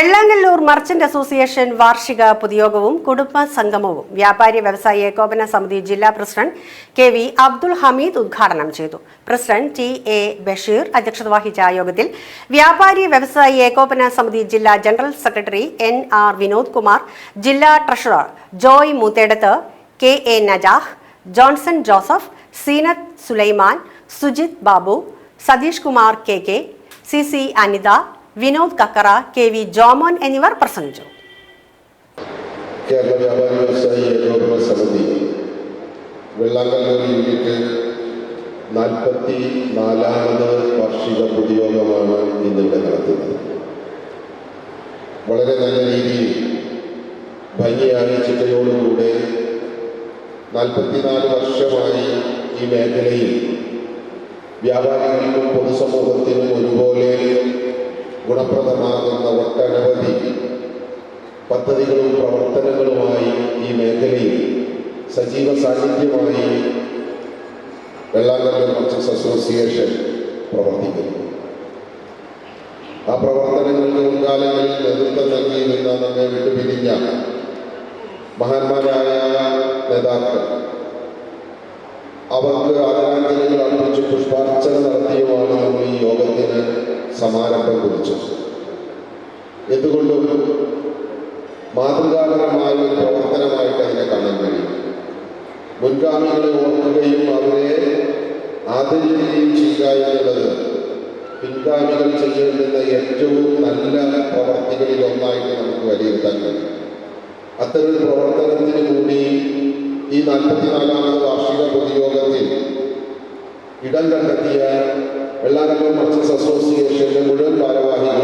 Vellangallur merchant association വാർഷിക പൊതുയോഗവും കുടുംബ സംഗമവും വ്യാപാരി വ്യവസായി ഏകോപന സമിതി ജില്ലാ president K V Abdul Hameed ഉദ്ഘാടനം ചെയ്തു. പ്രസിഡന്റ് ടി എ ബഷീർ അധ്യക്ഷത വഹിച്ച യോഗത്തിൽ വ്യാപാരി വ്യവസായി ഏകോപന സമിതി ജില്ലാ general secretary N R Vinod Kumar ജില്ലാ treasurer Joy Moothedath K A Najah Johnson Joseph Seenath Sulaiman Sujith Babu Satheesh Kumar K K C C Anitha Vinod Kakkara K V Jomon എന്നിവർ പ്രസംഗിച്ചു. കേരള വ്യാപാരി വ്യവസായി ഏകോപന സമിതി വെള്ളാങ്കല്ലൂർ യൂണിറ്റ് നാൽപ്പത്തി നാലാമത് വാർഷിക പൊതുയോഗമാണ് ഇന്നിവിടെ നടത്തുന്നത്. വളരെ നല്ല രീതിയിൽ ഭംഗിയായി ചിട്ടയോടുകൂടെ നാൽപ്പത്തിനാല് വർഷമായി ഈ മേഖലയിൽ വ്യാപാരികൾക്കും പൊതുസമൂഹത്തിനും ഒരുപോലെ ഗുണപ്രദമാകുന്ന ഒട്ടനവധി പദ്ധതികളും പ്രവർത്തനങ്ങളുമായി ഈ മേഖലയിൽ സജീവ സാന്നിധ്യമായി വെള്ളാങ്കല്ലൂർ മർച്ചസ് അസോസിയേഷൻ പ്രവർത്തിക്കുന്നു. ആ പ്രവർത്തനങ്ങൾക്ക് മുൻകാലങ്ങളിൽ നേതൃത്വം നൽകിയിരുന്ന നമ്മെ വിട്ടുപിരിഞ്ഞ മഹാന്മാരായ നേതാക്കൾ അവർക്ക് ആദരാഞ്ജലികൾ അർപ്പിച്ച് പുഷ്പാർച്ചന നടത്തിയുമാണ് നമ്മൾ ഈ യോഗത്തിന് സമാരംഭം കുറിച്ചത്. എന്തുകൊണ്ടും മാതൃകാപരമായ ഒരു പ്രവർത്തനമായിട്ട് അതിനെ കാണാൻ കഴിയും. മുൻഗാമികളെ ഓർക്കുകയും അവരെ ആദരിക്കുകയും ചെയ്യുക എന്നുള്ളത് പിൻഗാമികൾ ചെയ്യേണ്ടുന്ന ഏറ്റവും നല്ല പ്രവർത്തികളിൽ ഒന്നായിട്ട് നമുക്ക് വിലയിരുത്താൻ കഴിയും. അത്തരം പ്രവർത്തനത്തിന് കൂടി ഈ നാൽപ്പത്തിനാലാമത് ഇടം കണ്ടെത്തിയ വെള്ളാങ്കല്ലൂർ മർച്ചസ് അസോസിയേഷന്റെ മുഴുവൻ ഭാരവാഹികളെയും